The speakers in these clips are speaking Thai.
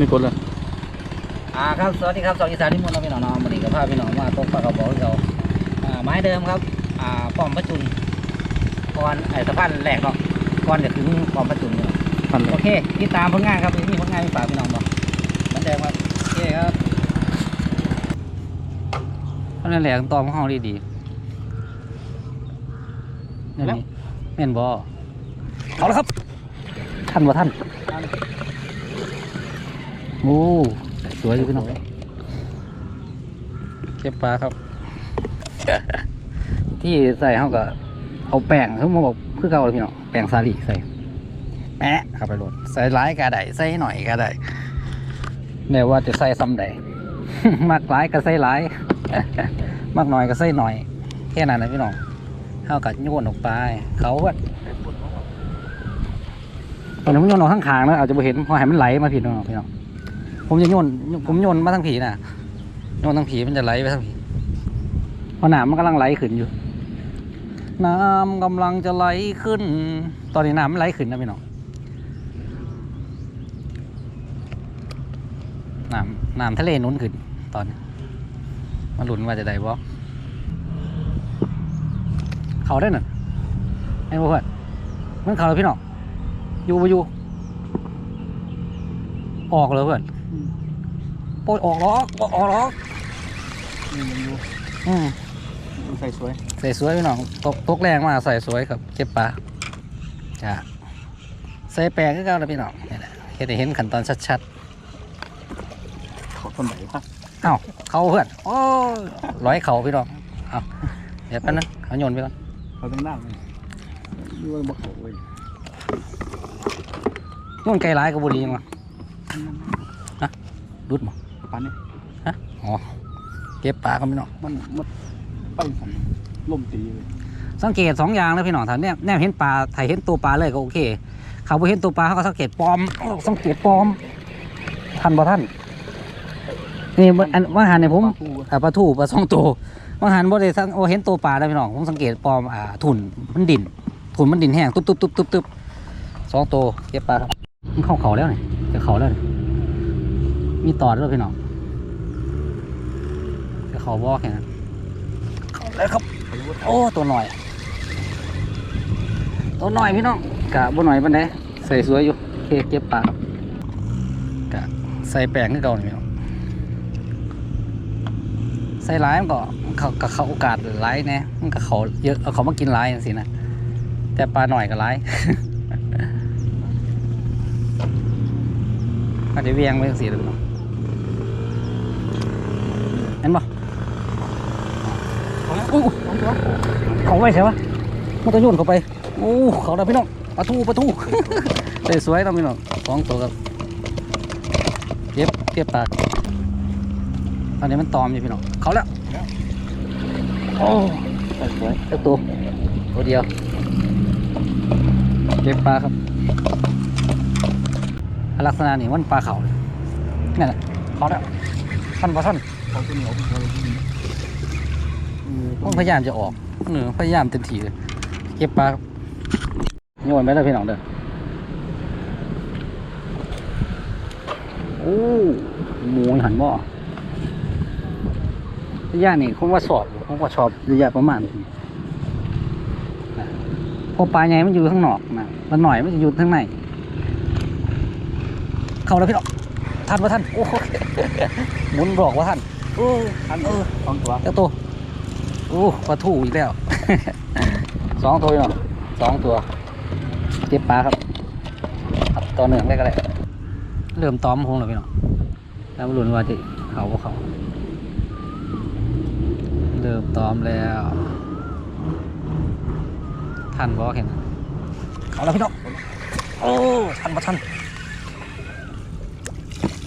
ไม่กดเลยอ่าครับสวัสดีครับสวัสดีสานที่มนต์พี่น้องเนาะวันนี้ก็พาพี่น้องมาตกปลากระบอกที่เราอ่าไม้เดิมครับอ่าป้อมประจุนก่อนไอ้สะพานแหลกเนาะก่อนจะถึงป้อมประจุนเนี่ยพันเลโอยเคติดตามผลงานครับมีผลงานมีฝากพี่น้องบอกเหมือนเดิมครับโอเคครับเพราะนั่นแหละตอมของเขาดีดีๆนี่นี่เม่นบอเอาละครับท่านบ่ท่าน โอ้สวยอยู่พี่น้องเก็บปลาครับ ที่ใส่เขาก็เอาแป้งเขามาบอกคือเก่าเลยพี่น้องแป้งสาลีใส่แปะเข้าไปโหลดใส่ร้ายก็ได้ใส่หน่อยก็ได้แม้ว่าจะใส่ซ้ำใดมากร้ายก็ใส่ร้ายมากหน่อยก็ใส่หน่อย แค่นั้นนะพี่น้องเท่ากับโยนออกไป เขาว่าตอนนี้ผมโยนออกข้างขางๆนะอาจจะไม่เห็นเพราะให้มันไหลมาผิดน้องพี่น้อง ผมจะโยนผมโยนมาทั้งผีน่ะโยนทั้งผีมันจะไหลไปทั้งผีเพราะน้ำมันกำลังไหลขึ้นอยู่ น้ำกำลังจะไหลขึ้น ตอนนี้น้ำมันไหลขึ้นนะพี่น้องน้ำน้ำทะเลนุนขึ้น ตอนนี้มาหลุนว่าจะได้บ่เขาได้หน่ะไอ้พวกเพื่อนมันเขาเลยพี่น้องอยู่ไปอยู่ออกเลยเพื่อน โอ้ยออกหรอกบ่ออกหรอกนี่มันอยู่อืมมันใส่สวยใส่สวยพี่น้องตกตกแรงมากใส่สวยครับเก็บปลาจ้ะใส่แปลงก็เก่าแล้วพี่น้องนี่แหละเห็นให้เห็นขั้นตอนชัดเขาต้นไหนครับๆเอ้าเขาเพื่อนโอ้ยร้อยเขาพี่น้องเอ้าเดี๋ยวแป๊บนึงเขาโยนไปก่อนเขาต้องนั่งเลยดูว่าบ่เขาเลยโยนไกลร้ายกับบุรียังวะฮะรุดมั้ ปานนี้ฮะอ๋อเก็บปลากันพี่น้องมันมันไปสันลมตีเลยสังเกตสองอย่างนะพี่น้องถ้าแนบแนบเห็นปลาถ้าเห็นตัวปลาเลยก็โอเค เขาบ่เห็นตัวปลาเขาก็สังเกตปลอมอ้าวสังเกตปลอมท่านบ่ท่านนี่มันอันว่าหันเนี่ยผมปลาทูอะอ่าปลาทูปลาสองตัวบางหันบ่ได้สังโอเห็นตัวปลาแล้วพี่น้องผมสังเกตปลอมอ่าถุนมันดินถุนมันดินแห้งตุ๊บตุ๊บตุ๊บตุ๊บตุ๊บสองตัวเก็บปลาครับมันเข้าเขาแล้วนี่จะเขาแล้วนี่ มีตอดด้วยพี่น้องจะเขาบอกแค่นั้นเขาแล้วครับ โอ้ตัวหน่อย ตัวหน่อยพี่น้องกะบ่หน่อยปานใดใส่สวยอยู่โอเคเก็บปลาครับกะใส่แป้งคือเก่านี่พี่น้องใส่ร้ายมันก็เขาก็เขาโอกาสร้ายแน่มันก็เขาเยอะเอาเขามากินร้ายจังสินะแต่ปลาหน่อยก็ร้ายอาจจะเวียงไปจังสิหรือเปล่าเห็นปะ อู้เขาไว้ใช่ปะมันก็โยนเข้าไปโอ้เขาแล้พี่น้องปลาทูปลาทูใส่สวยต้องพี่น้องสองตัวครับเก็บเก็บปลาตอนนี้มันตอมอยู่พี่น้องเขาแล้วโอ้สวยเจ้าตัวตัวเดียว เก็บปลาครับ ลักษณะนี้มันปลาเขาเนั่นแหละเขาแล้วท่านปลาท่านเขาจะเหนียว เป็นเขาเลยผมพยายามจะออกหนึ่งพยายามเต็มที่เลยเก็บปลาครับโยนไปแล้วพี่น้องเด้อโอ้หมูหันหม้อระยะนี่ผมว่าสอบอยู่ผมว่าสอบระยะประมาณนี้นะเพอปลาใหญ่มันอยู่ข้างนอกนะมันหน่อยมันจะอยู่ข้างในเข้าแล้วพี่น้องท่านว่าท่านโอ้โหหมุนบอกว่าท่านโอ้อันเออสองตัวเจ้าตัว โอ้ปลาทูอีกแล้ว สองตัวพี่น้องสองตัว เก็บปลาครับครับตัวหนึ่งได้ก็ได้เริ่มตอมคงแล้วพี่น้องแล้วมาลุ้นว่าจะเขาบ่เขาเริ่มตอมแล้วทันบอเห็นเอาแล้วพี่น้องโอ้ทันปะทัน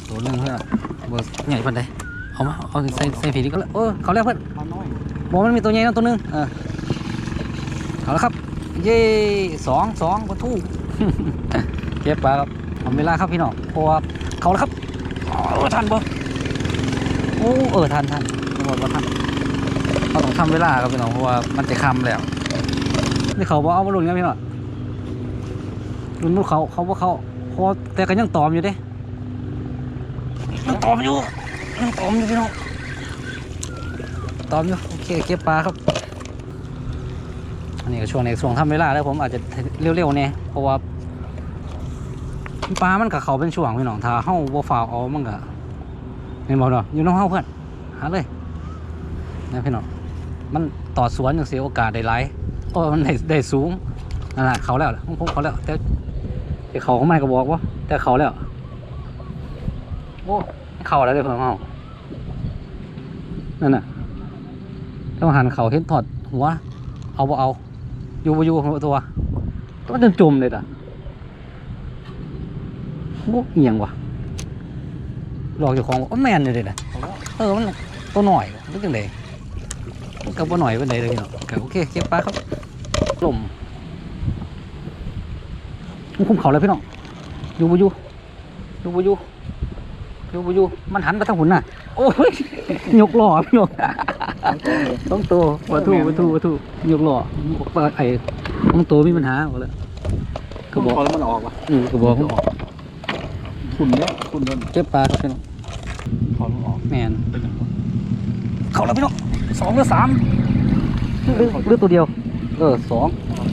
ตัวหนึงเพื่อนเบอร์ใหญ่เพื่อนได้เอามาเอาใส่ใส่ผีดีก็แล้วเออเขาแล้วเพื่อน บอกมันมีตัวใหญ่นะตัวหนึงเออเอาแล้วครับ เย่สองสองประตูเก็บปลาครับทำเวลาครับพี่น้องเพราะว่าเขาแล้วครับเออทันปะโอ้เออทันทันบ่บอกว่าทันเราต้องทำเวลาครับพี่น้องเพราะว่ามันจะคำแล้วนี่เขาบอกเอามาลุ้นกันพี่น้องลุ้นพวกเขาเขาพวกเขาเพราะแต่ก็ยังตอมอยู่เด้ยังตอมอยู่ยังตอมอยู่พี่น้อง ตอมอยู่โอเคเก็บปลาครับ อันนี้ก็ช่วงในช่วงทำเวลาแล้วผมอาจจะเร็วๆเนี่ยเพราะว่าปลามันกับเขาเป็นช่วงพี่น้องถ้าเฮาบ่ฝ่าวเอามันก็เห็นบ่เนาะอยู่น้องเฮาเพื่อนหาเลยนะพี่น้องมันต่อสวนจังซี่โอกาสได้หลายโอ้มันได้ได้สูงนั่นแหละเขาแล้วล่ะผมเขาแล้วแต่แต่เขาเขาไม่ก็บอกว่าแต่เขาแล้วโอ้เขาแล้วเลยเพิ่มเอานั่นน่ะ ต้องหันเข่าเห็นถอดหัว เอาบ่เอา อยู่บ่อยู่หัวตัวก็จะจมเลยอะโอ้เอียงว่ะหลอกเจ้าของว่าแมนเลยเลยนะเออมันตัวหน่อยหรือจังไดมันกับบ่หน่อยเป็นไดเลยเนาะโอเคเก็บปลาครับลมมันคุมเขาเลยพี่น้องอยู่บ่อยู่อยู่บ่อยู่อยู่บ่อยู่มันหันไปทางหุ่นน่ะ โอ้ยยกหล่อพี่น้องต้องโตวัตถุวัตถุวัตถุยกหล่อเปิดไอ้ต้องโตมีปัญหาหมดเลยก็บอกเขาแล้วมันออกว่ะอืมก็บอกคุณเนี่ยคุณโดนเก็บปลาครับพี่น้องเขาแล้วออกแมนเป็นอย่างไรเขาแล้วพี่น้องสองหรือสามหรือหรือตัวเดียวเออสอง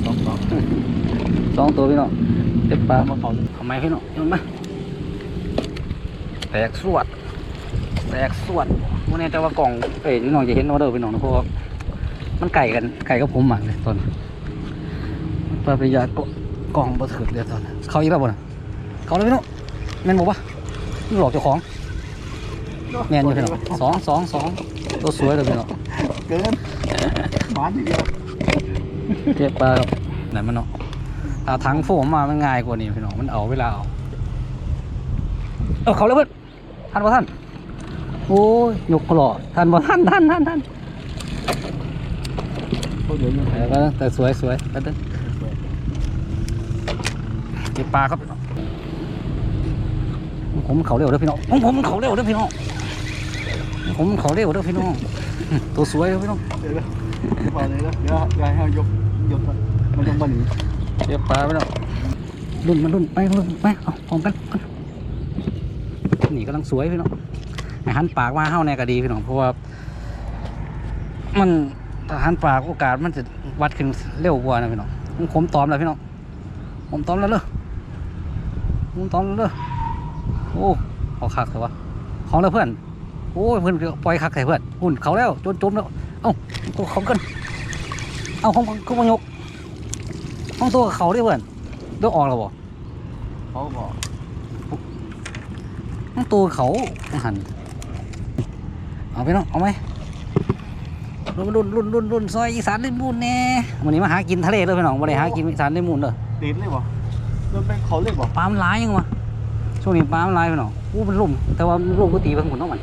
สองสองสองตัวพี่น้องเก็บปลาตามมาเขาเลยทำไมพี่น้องเห็นไหมแตกสวด แตกสวดวันนี้แต่ว่ากล่องเอ้ยพี่น้องจะเห็นว่าเด้อพี่น้องนะเพราะว่ามันไก่กันไก่กับผมมากเลยตอนนี้ปลาไปยากกล่องบ่ถึกเลยตอนนี้เขาอีกแล้วบ่นะเขาเลยพี่น้องแม่นบอกว่าหลอกเจ้าของแม่นอยู่พี่น้องสองสองสองตัวสวยเลยพี่น้องเกินหวานทีเดียวเก็บปลาครับไหนมันเนาะถ้าทั้งโฟมมามันง่ายกว่านี้พี่น้องมันเอาเวลาเอาเอาเขาเลยเพื่อนท่านบ่ท่าน โอ้ยยกคลอท่านบ่ท่านท่านท่านท่านเขาเดี๋ยวยังไงแต่ก็แต่สวยสวยไปเด้อเก็บปลาครับผมเขาเร็วเด้อพี่น้องผมผมเขาเร็วเด้อพี่น้องผมเขาเร็วเด้อพี่น้องตัวสวยเด้อพี่น้องเดี๋ยวนะพอเลยนะเดี๋ยวเดี๋ยวให้ยกยกมันต้องมาหนีเก็บปลาไปแล้วรุ่นมันรุ่นไปรุ่นไปเอาพร้อมกันกันนี่กำลังสวยพี่น้องไอ้ หันปากมาเฮาแน่ก็ดีพี่น้องเพราะว่า มันถ้าหันปากโอกาสมันจะวัดขึ้นเร็วกว่านะพี่น้องผมขมตอมแล้วพี่น้องผมตอมแล้วเลยผมตอมแล้วเลยโอ้เอาคักเลยวะของแล้วเพื่อนโอ้ยเพื่อนปล่อยคักใส่เพื่อนหุ่นเขาแล้วจนจมแล้วเอ้าเขากันเอาของเขามายกห้องตัวกับเขาได้เพื่อนเลือกออกแล้วบ่เขาก็บอกห้องตัวกับเขาหัน เอาไปเนาะเอาไหมรุ่นรุ่นรุ่นรุ่นรุ่นซอยอีสานได้มูนแน่วันนี้มาหากินทะเลเลยพี่น้องวันนี้หากินอีสานได้มูนเลยตีนเลยบ่โดนไปเขาเลยบ่ปลามันร้ายยังวะช่วงนี้ปลามันร้ายพี่น้องอู้มันลุ่มแต่ว่าลุ่มก็ตีไปข้างบนเนาะมัน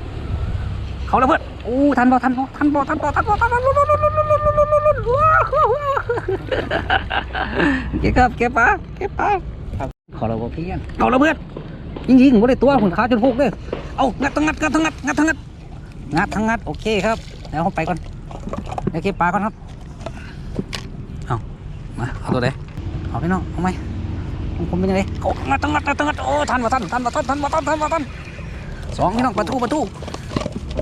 เขาแล้วเพื่อนอู้ทันบ่ทันบ่ทันบ่ทันบ่ทันบ่ทันบ่ลุ้นลุ้นลุ้นลุ้นลุ้นลุ้นลุ้นลุ้นลุ้นว้าวเก็บครับเก็บปลาเก็บปลาขอเราบ่เพี้ยนเอาละเพื่อนยิงยิงๆบ่ได้ตัวหุ่นขาจนพุกเลยเอางัดทั้งงัดงัดทั้งงัดงัดทั้งงัด งัดทั้งงัดโอเคครับเดี๋ยวผมไปก่อนเดี๋ยวเก็บปลาก่อนครับเอามาเอาตัวไหนเอาพี่น้องเอาไหมของผมเป็นยังไงเอางัดทั้งงัดงัดทั้งงัดโอ้ทันมาทันทันมาทันทันมาทันทันมาทันสองพี่น้องปลาทูปลาทู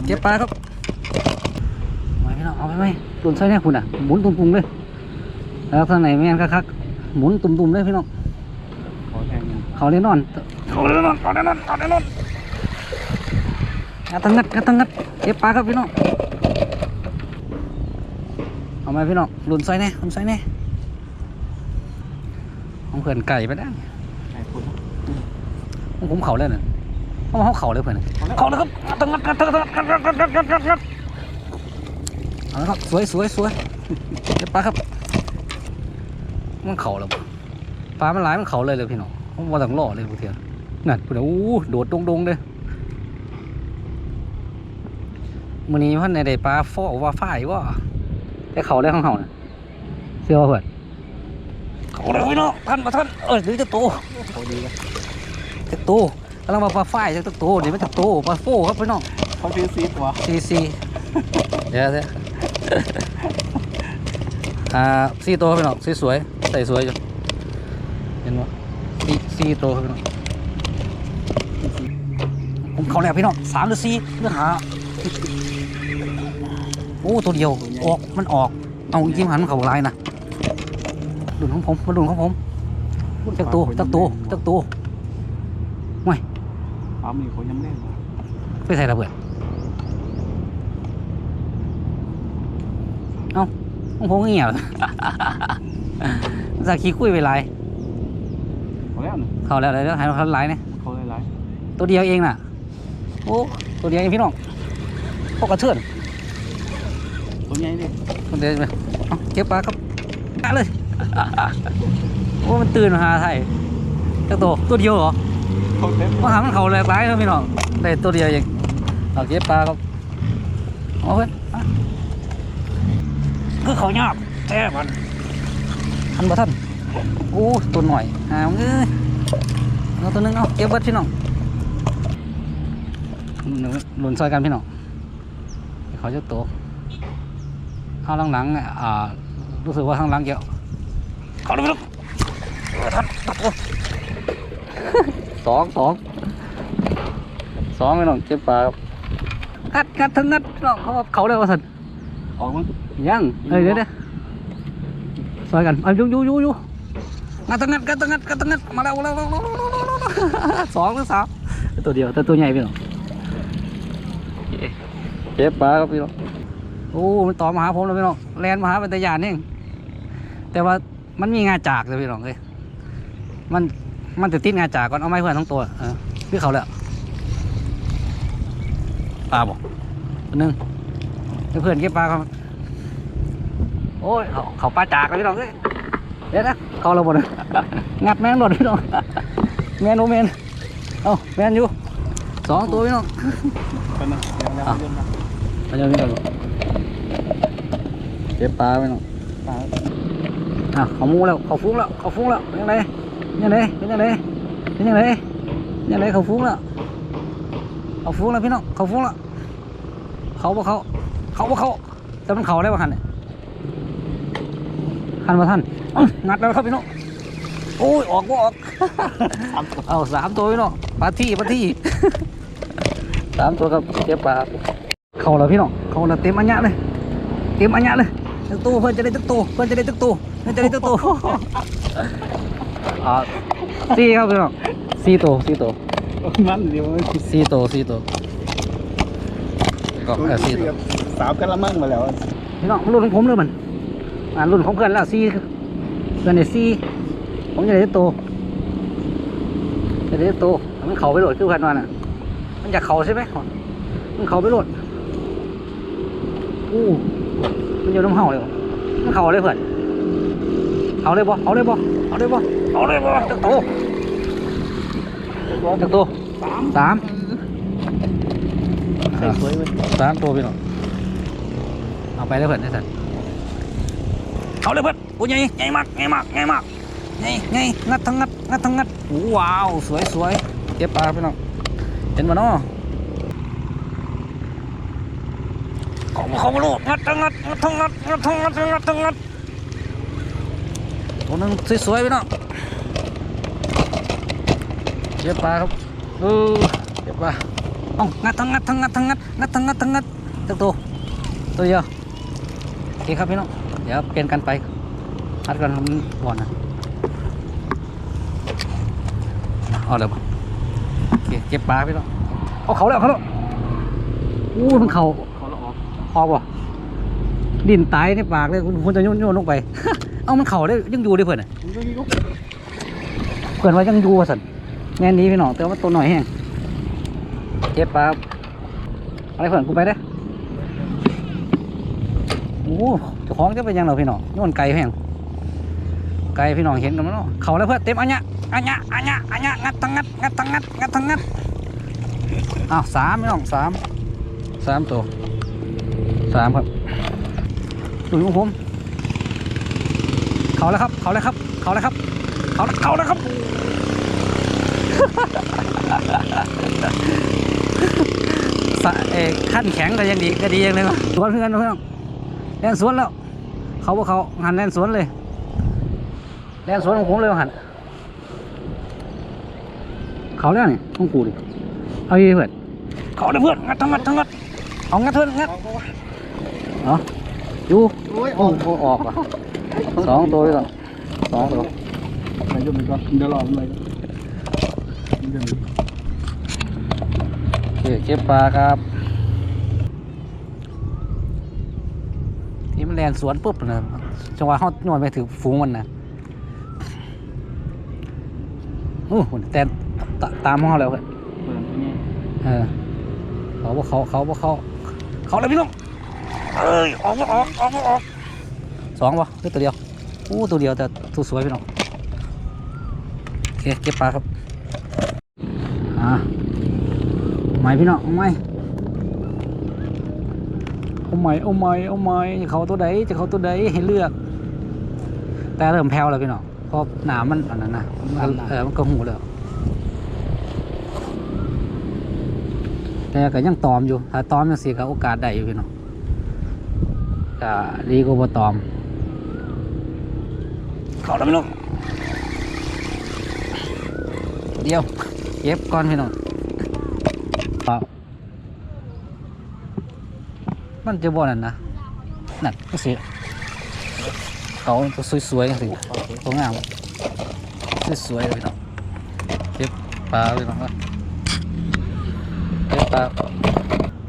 เก็บปลาครับเอาไหมพี่น้องเอาไปไหมตุนใส่เนี่ยคุณอะหมุนตุ่มๆเลยแล้วข้างในแม่นคักๆหมุนตุ่มๆเลยพี่น้องขอแทงยังเขาเล่นนอนเขาเล่นนอนเขาเล่นนอนเขาเล่นนอน กระตังงัดกระตังงัดเก็บปลาครับพี่น้องเอามาพี่น้องหลุนซอยแน่หลุนซอยแน่ของเพื่อนไก่ไปได้ไก่คุณผมมเข่าเลยเนี่ยเขาเขาเข่าเลยเพื่อนเข่าเลยครับตังงัดกระตังงัดกระตังงัดกระตังงัดกระตังงัดเอาละครับสวยสวยสวยเก็บปลาครับ มันเข่าแล้วปลามันหลายมันเข่าเลยเลยพี่น้องผมว่าต่างล่อเลยพวกเทียนนั่นพูดโอ้โหโดดดงๆเลย มื้อนี้เพันในได้ปลาฟอว่าฝ้ายว่าแต่เขาได้ของเขาน่ะเชื่อว่าเพื่อนเขาเลยพี่น้องท่านมาท่านเออหรือจะโตเขาดีเลยจะโตกำลังมาปลาฝ้ายจะโตเดี๋ยวมันจะโตปลาโฟครับพี่น้องเขาซื้อซีดวะซีซีเดี๋ยวเดี๋ยวอ่าซีตัวครับพี่น้องสวยๆใส่สวยอยู่เห็นปะซีซีตัวครับพี่น้องผผมเขาแล้วพี่น้องสามหรือสี่เลือกหา โอ้ตัวเดียวออกมันออก เอาจริงๆหันมันเขาลายนะดุนของผมมาดุนของผมจักตัวจักตัวจักตัวปลาหมีเขายังเล่นไปใส่ระเบิดเอ้าของผมเงียบสักขี้คุยไปหลายเขาแล้วนะเขาแล้วเดี๋ยวให้เขาหลายเนี่ยเขาหลายตัวเดียวเองน่ะโอ้ตัวเดียวเองพี่น้องพวกกระเทือน ๆตัวใหญ่ดิ ตัว เดียวไปเอาเก็บปลาครับปลาเลยโอ้มันตื่นมาหาไทยจักตัวตัวเดียวเหรอเขาเต็มมาหามันเขาแหลกหลายแล้วพี่น้องได้ตัวเดียวเองเอาเก็บปลาครับเอาเพื่อนคือเขาหยาบแท้มันทันบ่ทันโอ้ตัวหน่อยหามเอ้ยเอาตัวนึงเอาเก็บเบิดพี่น้องหลุนซอยกันพี่น้องเขาจะโต ข้างหลังๆเนี่ยอ่ารู้สึกว่าข้างหลังเกี่ยวเขาดูลูกทันตัดตัวสองสองสองพี่น้องเก็บปลาครับงัดงัดทั้งงัดพี่น้องเขาว่าเขาเลยว่าสันออกมั้งยังเอ้ยเดี๋ยวเดี๋ยวซอยกันเอาอยู่อยู่อยู่อยู่งัดทั้งงัดงัดทั้งงัดงัดทั้งงัดมาแล้วมาแล้วมาแล้วมาแล้วสองหรือสามตัวเดียวแต่ตัวใหญ่พี่น้องเก็บปลาครับพี่น้อง โอ้มันต่อมาหาผมแล้วพี่น้องแลนมาหาเป็นตะยานนี่เองแต่ว่ามันมีงาจากเลยพี่น้องเลยมันมันจะติดงาจากก่อนเอาไม้เพื่อนทั้งตัวเออพี่เขาแล้วปลาบอกตัวหนึงให้เพื่อนเก็บปลาครับโอ้ยเขาเขาปลาจากเลยพี่น้องเอ้ยเดี๋ยวนะเขาเราหมดเลยงัดแมงหมดพี่น้องแมนโอแมนเอ้าแมนอยู่สองตัวพี่น้องกันนะเดี๋ยวเดี๋ยวอะเดี๋ยวนะมาเจอพี่น้อง เก็บปลาพี่น้องปลาอะเขามูแล้วเขาฟุ้งแล้วเขาฟุ้งแล้วเป็นยังไงเป็นยังไงเป็นยังไงเป็นยังไงเป็นยังไงเขาฟุ้งแล้วเขาฟุ้งแล้วพี่น้องเขาฟุ้งแล้วเขาบ่เขาเขาบ่เขาแต่มันเขาได้บ่หันเนี่ยหันมาท่านเอ้างัดแล้วครับพี่น้องโอ้ยออกบ่ออกสามตัวเอาสามตัวพี่น้องปลาที่ปลาที่สามตัวครับเก็บปลาเขาแล้วพี่น้อง เขาแล้วเต็มอันยะเลย เต็มอันยะเลยตึกตู้เพื่อนจะได้ตึกตู้เพื่อนจะได้ตึกตู้เพื่อนจะได้ตึกตู้อ่าสี่ครับพี่น้องสี่ตัวสี่ตัวมันเดี๋ยวมันสี่ตัวสี่ตัวก็เออสี่ตัวสามกันละมั่งมาแล้วพี่น้องรุ่นของผมเลยมันอ่ารุ่นของเพื่อนแล้วสี่เพื่อนเนี่ยสี่ผมจะได้ตึกตู้จะได้ตึกตู้มันเขาไปโหลดคือเพื่อนว่าน่ะมันอยากเขาใช่ไหมมันเขาไปโหลด อู้มันอยู่น้ำเห่าเลยบ่มันเขาเลยเพื่อนเอาเลยบ่เอาเลยบ่เอาเลยบ่เอาเลยบ่จักโตจักโตสามสามใส่สวยเว้ยสามตัวพี่น้องเอาไปเลยเพื่อนได้สันเอาเลยเพื่อนโอ้ยใหญ่ใหญ่มากใหญ่มากใหญ่มากใหญ่ใหญ่งัดทั้งงัดงัดทั้งงัดโอ้ว้าวสวยสวยเก็บปลาพี่น้องเห็นมาเนาะ เขาเขามาลูกงัดทั้งงัดงัดทั้งงัดงัดทั้งงัดงัดทั้งงัดตัวนึงสวยๆไปเนาะเก็บปลาครับเออเก็บปลาเอ้างัดทั้งงัดทั้งงัดทั้งงัดงัดทั้งงัดทั้งงัดตักตัวตัวเดียวโอเคครับพี่น้องเดี๋ยวเปลี่ยนกันไปพัดกันมันบ่อนนะเอาเลยโอเคเก็บปลาพี่น้องเอาเขาแล้วเขาแล้วอู้มันเขา ออกบ่ดินตายในปากเลยคุณคุณจะโยนโยนลงไป เอามันเข่าได้ยังอยู่ได้เพื่อนน่ะเพื่อนว่ายังอยู่สันแม่นี้พี่น้องแต่ว่าตัวหน่อยแห้งเจ็บปลาอะไรเพื่อนกูไปได้โอ้เจ้าของจะเป็นยังเหรอพี่น้องโยนไก่แห้งไก่พี่น้องเห็นกันมั้ยเนาะเข่าแล้วเพื่อนเต็มอันเนี้ยอันเนี้ยอันเนี้ยอันเนี้ยงัดทั้งงัดงัดทั้งงัดงัดทั้งงัดอ้าวสามพี่น้องสามสามตัว สามครับดูของผมเขาแล้วครับ เขาแล้วครับ เขาแล้วครับ เขาแล้วเขาแล้วครับ สะเอขั้นแข็งก็ยังดีก็ดีอย่างเลยวะสวนเพื่อนเพื่อนแล่นสวนแล้ว เขาบอกเขาหันแล่นสวนเลยแล่นสวนของผมเลยหันเขาแล้วนี่ของกูดิเอาอีกเพื่อนเขาเลยเพื่อนงัดทั้งงัดทั้งงัดเอางัดเพื่อนงัด เนาะอยู่โอ้ยโอ้โหออกอะสองตัวเลยเหรอสองตัวไปยุ่งก่อนเดี๋ยวรอมันเลยเดี๋ยวโอเคเก็บปลาครับที่มันแลนสวนปุ๊บนะจังหวะเขาหน่วยไปถือฝูงมันนะโอ้โหแต่ตาตามห้องแล้วเว้ยเปิดนี่เออเขาบอกเขาเขาบอกเขา เขาเลยพี่น้อง เอ้ยออกมาออกออกมาออกสองวะหรือตัวเดียวโอ้ตัวเดียวแต่ตัวสวยพี่น้องโอเคเก็บปลาครับอ่าเอาไหมพี่น้องเอาไหมเอาไหมเอาไหมเอาไหมจะเขาตัวใดจะเขาตัวใดให้เลือก แต่เริ่มแผ่วแล้วพี่น้องเพราะหนามมันอันนั้นนะมันเออมันก็หูแล้วแต่ก็ยังตอมอยู่ ถ้าตอมยังสิก็โอกาสได้อยู่พี่น้อง ก็ดีกว่าบ่ตอม เข้าแล้วพี่น้องเดี๋ยวเก็บก่อนพี่น้องมันจะบ่นั่นนะนั่นก็สิเขาตัวสวยๆจังสิตัวงามสวยๆเลยพี่น้องเก็บปลาพี่น้องครับเก็บปลา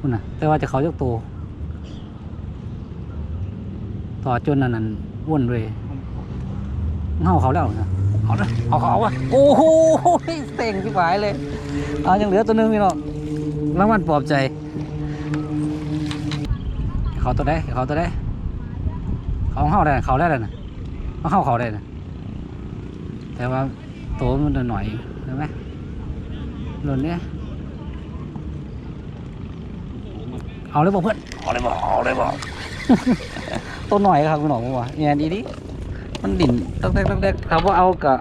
คุณน่ะแต่ว่าจะเขายกตัว ต่อจนนั่นนั่นว่นเลยเงาเขาแล้วนะเอาเลยเอาเขาเอาวะโอ้โหเต่งที่หายเลยเอายังเหลือตัวหนึงพี่น้องรางวัลปลอบใจ เขาตัวได้เขาตัวได้เขาเข้าได้เขาได้เลยนะเขาเข้าเขาได้นะแต่ว่าตัวมันหน่อยๆเห็นไหมหล่นเนี้ยเอาเลยบอกเพื่อนเอาเลยบอกเอาเลยบอก ตัวหน่อยครับคุณหนอผมว่าเนี่ยดีดิมันดิ่นตั้งแต่ตั้งแต่ครับว่าเอากะ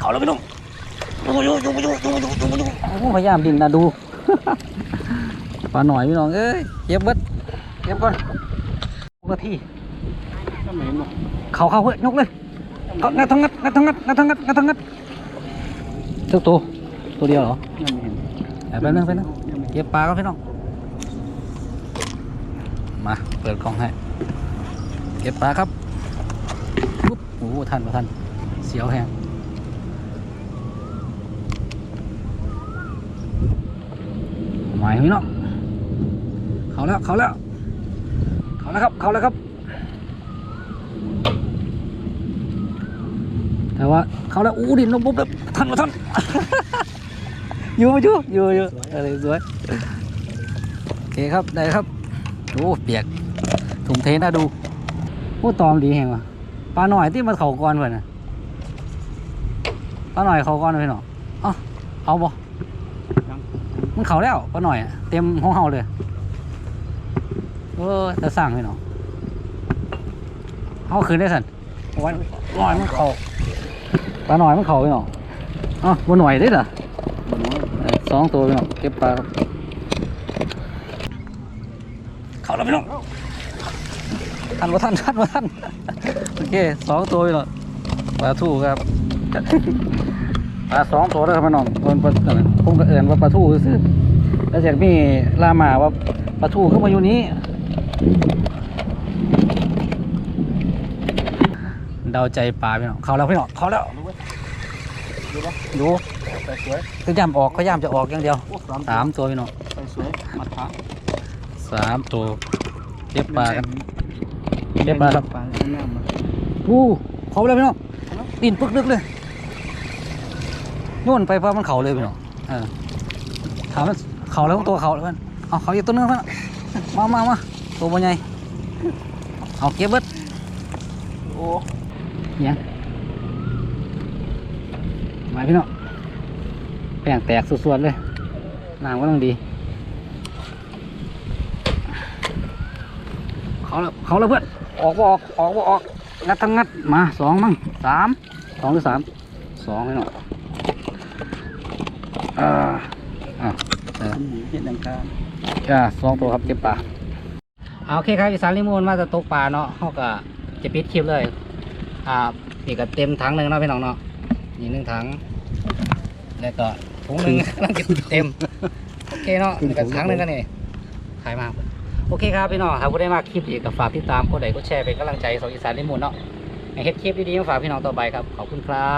เขาแล้วไม่ต้องอยู่อยู่อยู่อยู่อยู่อยู่ยพยายามดิ่นนะดูปลาหน่อยพี่น้องเอ้ยเย็บเบิดเย็บก่อนกระที่เขาเขาเฮ้ยยกเลยเขงัดทั้งงัดงัดทั้งงัดงัดทั้งงัดงัดทั้งงัดเจ้าตัวตัวเดียวเหรอแอบไปนึงไป๊บนึง เก็บปลาก็พี่น้อง มา เปิดกล่องให้ เก็บปลาครับปุ๊บโอ้โหทันมาทัน เสียวแหงหมายพี่น้อง เขาแล้ว เขาแล้ว เขาแล้วครับ เขาแล้วครับ แต่ว่าเขาแล้วอู้ดินลงปุ๊บแบบทันมาทัน อยู่มาอยู่อยู่อยู่อะไรสวยโอเคครับได้ครับโอ้เปียกถุงเทน่าดูโอ้ตอมดีแหงวะปลาหน่อยที่มันเขาก่อนเพื่อนนะปลาหน่อยเขาก่อนพี่น้อเอ้เอาบ่มันเขาแล้วปลาหน่อยอะเต็มห้องเฮาเลยเออจะสั่งพี่น้องเอาคืนได้สันวันหน่อยมันเขาปลาหน่อยมันเขาพี่น้องเอ้าบ่หน่อยได้เหรอ สองตัวพี่น้องเก็บปลาครับเขาแล้วพี่น้องทันว่าทันทันว่าทันโอเคสองตัวพี่น้องปลาทูครับปลาสองตัวแล้วครับพี่น้องคนปลาผมก็เอินว่าปลาทูซื้อแล้วจากมีลามาว่าปลาทูเข้ามาอยู่นี้เดาใจปลาพี่น้องเขาแล้วพี่น้องเขาแล้ว ดูปะดูใส่สวยก็ย่ำออกก็ย่ำจะออกอย่างเดียวโอ้สามสามตัวพี่น้องใส่สวยมัดขาสามตัวเก็บปลากันเก็บปลาครับปลาหน้ามาอู้เขาไปเลยพี่น้องดินปึกลึกเลยโน่นไปเพราะมันเขาเลยพี่น้องเออถามมันเขาแล้วตัวเขาแล้วมันเอาเขาอีกตัวนึงเพื่อนมามามาตัวบนใหญ่เอาเก็บเบิดโอ้ยัง มาพี่น้องแป้งแตกส่วดๆเลย น้ำก็ต้องดี เขาแล้วเขาแล้วเพื่อน ออกบ่ออก ออกบ่ออก งัดทั้งงัด มาสองมั้งสาม สองหรือสาม สองพี่น้องอ่าอ่าเออเห็ดดังการจ้าสองตัวครับเก็บปลาเอาโอเคครับอีสานลิมูนมาจะตกปลาเนาะเขาก็จะปิดคลิปเลย อ่านี่ก็เต็มถังหนึ่งเนาะพี่น้องเนาะนี่หนึ่งถัง แล้วก็ถุงหนึ่งกำลังจะเต็ม โอเคเนาะแล้วก็ถังหนึงก็นี่ขายมาโอเคครับพี่น้องถ้าผู้ได้มากคลิปอีกก็ฝากติดตามกดไลค์กดแชร์เป็นกำลังใจสองอีสานลิมูนเนาะให้เฮ็ดคลิปดีๆมาฝากพี่น้องต่อไปครับ ขอบคุณครับ